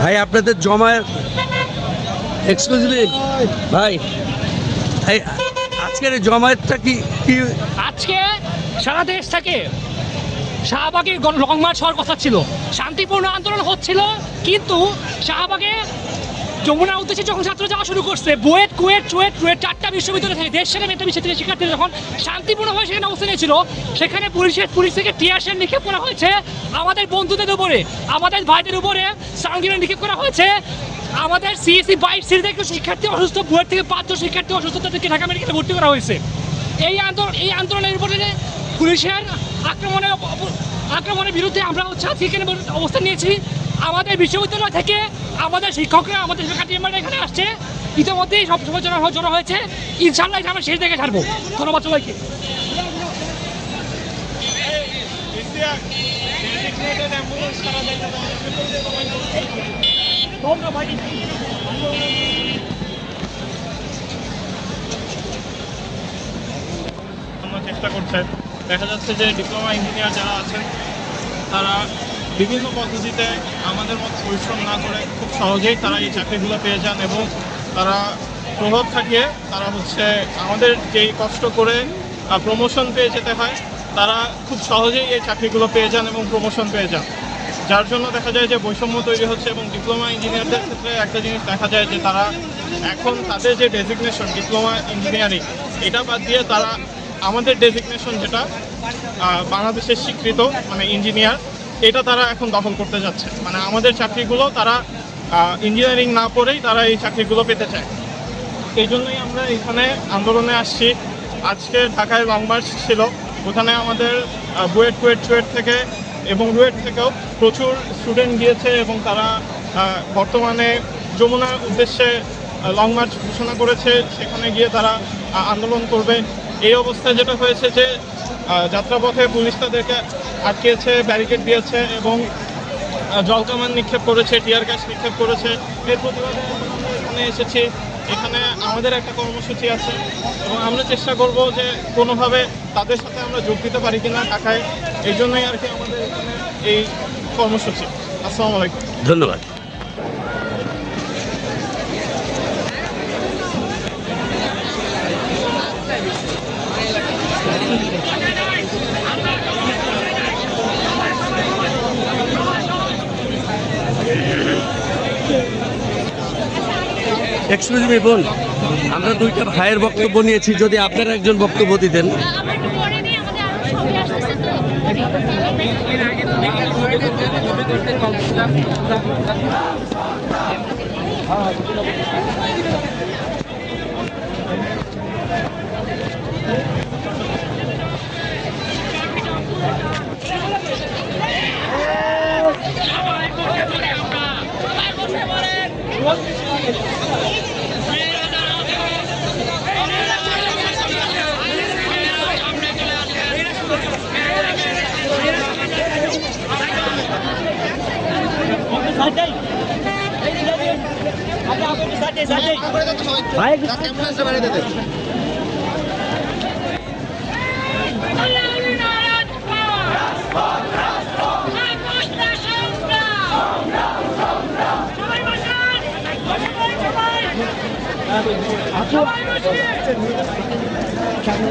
ভাই, আপনাদের জমায় এক্সক্লুসিভলি ভাই আজকের জমায়েতটা কি কি আজকে সারা দেশ থেকে শাহবাগে লং মার্চ হওয়ার কথা ছিল। শান্তিপূর্ণ আন্দোলন হচ্ছিল, কিন্তু শাহবাগে যমুনার উদ্দেশ্যে যখন ছাত্র যাওয়া শুরু করছে, বুয়েট, কুয়েট, চুয়েট, রুয়েট চারটা বিশ্ববিদ্যালয় থেকে দেশ সেরা মেধাবী ছাত্রী শিক্ষার্থীরা যখন শান্তিপূর্ণভাবে সেখানে অবস্থান নিয়েছিল সেখানে পুলিশের পুলিশ থেকে টিয়ারশেল নিক্ষেপ করা হয়েছে আমাদের বন্ধুদের উপরে, আমাদের ভাইদের উপরে সাউন্ড নিক্ষেপ করা হয়েছে, আমাদের সিএসসি বাইশ সিরি থেকে শিক্ষার্থী অসুস্থ, বুয়েট থেকে পাঁচজন শিক্ষার্থী অসুস্থ তাদেরকে ঢাকা মেডিকেলে ভর্তি করা হয়েছে। এই আন্দোলন, এই আন্দোলনের উপরে পুলিশের আক্রমণের আক্রমণের বিরুদ্ধে আমরা হচ্ছে এখানে অবস্থান নিয়েছি। আমাদের বিশ্ববিদ্যালয় থেকে আমাদের শিক্ষকরা আমাদের মেম্বাররা এখানে আসছে। ইতিমধ্যেই সব সময় জড়ো হয়েছে। ইনশাল্লাহ আমরা শেষ দেখে ছাড়বো। ধন্যবাদ সবাইকে। চেষ্টা করছে। দেখা যাচ্ছে যে ডিপ্লোমা ইঞ্জিনিয়ার যারা আছেন, তারা বিভিন্ন পদ্ধতিতে আমাদের মতো পরিশ্রম না করে খুব সহজেই তারা এই চাকরিগুলো পেয়ে যান এবং তারা প্রভাব খাটিয়ে তারা হচ্ছে আমাদের যেই কষ্ট করে প্রমোশন পেয়ে যেতে হয়, তারা খুব সহজেই এই চাকরিগুলো পেয়ে যান এবং প্রমোশন পেয়ে যান। যার জন্য দেখা যায় যে বৈষম্য তৈরি হচ্ছে এবং ডিপ্লোমা ইঞ্জিনিয়ারদের ক্ষেত্রে একটা জিনিস দেখা যায় যে তারা এখন তাদের যে ডেজিগনেশন ডিপ্লোমা ইঞ্জিনিয়ারিং এটা বাদ দিয়ে তারা আমাদের ডেজিগনেশন যেটা বাংলাদেশের স্বীকৃত মানে ইঞ্জিনিয়ার এটা তারা এখন দখল করতে যাচ্ছে। মানে আমাদের চাকরিগুলো তারা ইঞ্জিনিয়ারিং না পড়েই তারা এই চাকরিগুলো পেতে চায়। এই জন্যই আমরা এখানে আন্দোলনে আসছি। আজকে ঢাকায় লং মার্চ ছিল। ওখানে আমাদের বুয়েট কুয়েট চুয়েট থেকে এবং রুয়েট থেকেও প্রচুর স্টুডেন্ট গিয়েছে এবং তারা বর্তমানে যমুনার উদ্দেশ্যে লং মার্চ ঘোষণা করেছে। সেখানে গিয়ে তারা আন্দোলন করবে। এই অবস্থায় যেটা হয়েছে যে যাত্রাপথে পুলিশ তাদেরকে আটকেছে ব্যারিকেড দিয়েছে এবং জলকামান নিক্ষেপ করেছে টিয়ার গ্যাস নিক্ষেপ করেছে। এর প্রতিবাদে এখানে এসেছি। এখানে আমাদের একটা কর্মসূচি আছে এবং আমরা চেষ্টা করব যে কোনোভাবে তাদের সাথে আমরা যোগ দিতে পারি কিনা ঢাকায়। এই জন্যই আর কি আমাদের এখানে এই কর্মসূচি। আসসালামু আলাইকুম। ধন্যবাদ। এক্সকিউজ মি বোন আমরা দুইটা ভাইয়ের বক্তব্য নিয়েছি যদি আপনারা একজন বক্তব্য দিতেন। সামনে